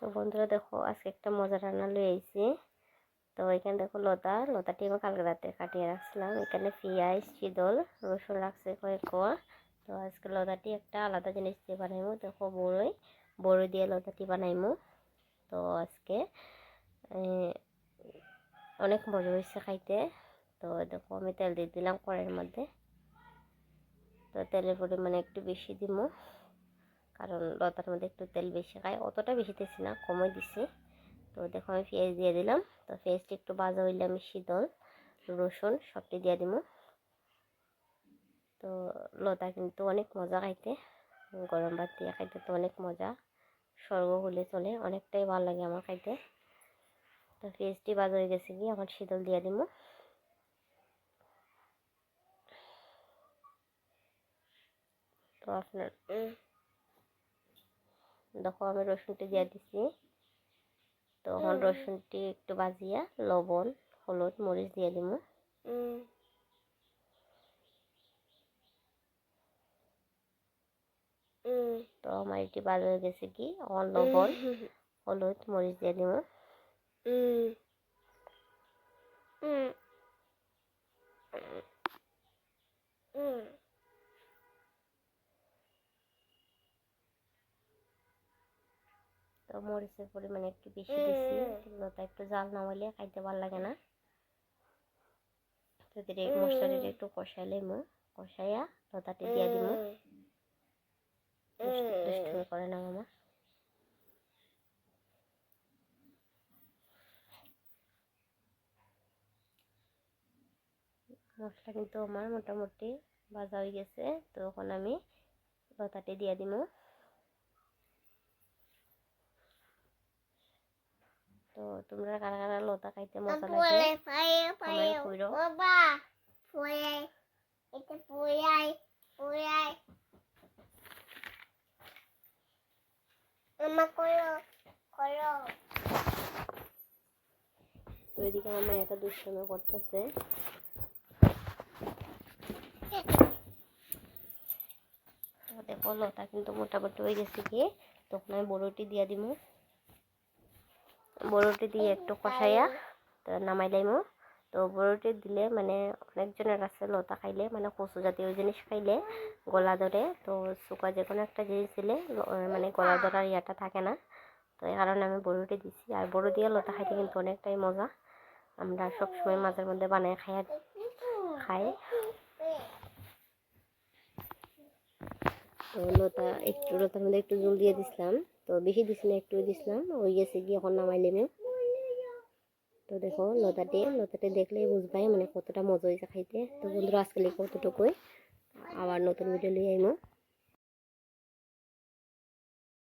তো বন্ধুরা দেখো, আজকে একটা মজা রান্না লই আইছি। তো এখানে দেখো লতা, লতাটি আমি কালকে রাতে কাটিয়ে রাখছিলাম। এখানে পেঁয়াজ চিদল রসুন রাখছে কয়েক কোয়া। তো আজকে লতাটি একটা আলাদা জিনিস দিয়ে বানাইমু। দেখো বড়ই বড়ই দিয়ে লতাটি বানাইমু। তো আজকে অনেক মজা হয়েছে খাইতে। তো দেখো আমি তেল দিয়ে দিলাম কড়াইয়ের মধ্যে। তো তেলের পরিমাণে একটু বেশি দিমু। কারণ লতার মধ্যে একটু তেল বেশি খায়, অতটা বেশি দিচ্ছি না, কমই দিছি। তো দেখো আমি পেঁয়াজ দিয়ে দিলাম। তো পেঁয়াজটি একটু বাজা হইলে আমি শীতল রসুন সবটি দিয়ে দিব। তো লতা কিন্তু অনেক মজা খাইতে, গরম ভাত দিয়ে খাইতে তো অনেক মজা। স্বর্গ হলে চলে, অনেকটাই ভালো লাগে আমার খাইতে। তো পেঁয়াজটি বাজা হয়ে গেছে কি আমার শীতল দিয়ে দিব। তো আপনার দেখো আমি রসুনটি দিয়ে দিছি। তো এখন রসুনটি একটু বাজিয়া লবণ হলুদ মরিচ দিয়ে দিব। তো আমার এটি ভালো হয়ে গেছে কি? আমার লবণ হলুদ মরিচ দিয়ে দিব। তো মরিচের পরিমাণ একটু বেশি দিচ্ছি লতা একটু জাল না হলে খাইতে ভালো লাগে না। তো দিয়ে মশলাটি একটু কষাইলে মো কষাইয়া লতাটি দিয়ে দিব দুষ্টুমি করে না মামা মশলা কিন্তু আমার মোটামুটি ভাজা হয়ে গেছে। তো এখন আমি লতাটি দিয়ে দিব তো তোমরা কারা কারা লতা খাইতে মজা লাগে কমেন্ট কইরো বাবা পোয়াই এটা পোয়াই পোয়াই মামা করো করো তো এদিকে আমার দুষ্টামি করতেছে দেখো লতা কিন্তু মোটামুটি হয়ে গেছে কি তখন আমি বড়টি দিয়ে দিব বড়টি দিয়ে একটু কষাইয়া, তো নামাই লাইমো। তো বড়টি দিলে মানে অনেকজনের আছে লতা খাইলে মানে কচু জাতীয় জিনিস খাইলে গলা ধরে। তো শুকা যে কোনো একটা জিনিস দিলে মানে গলা ধরার ইয়াটা থাকে না। তো এই কারণে আমি বড়টি দিছি। আর বড় দিয়ে লতা খাইতে কিন্তু অনেকটাই মজা। আমরা সবসময় মাঝের মধ্যে বানাই খাই খাই। তো লতা একটু, লতার মধ্যে একটু জল দিয়ে দিছিলাম। তো বেশি দিছি না একটু দিছিলাম ওই গেছে গিয়ে এখন নামাইলে মেয়ে তো দেখো লতাটি লতাটি দেখলেই বুঝবাই মানে কতটা মজা হয়েছে খাইতে। তো বন্ধুরা, আজকাল কতটুকুই, আবার নতুন ভিডিও নিয়ে আইমো।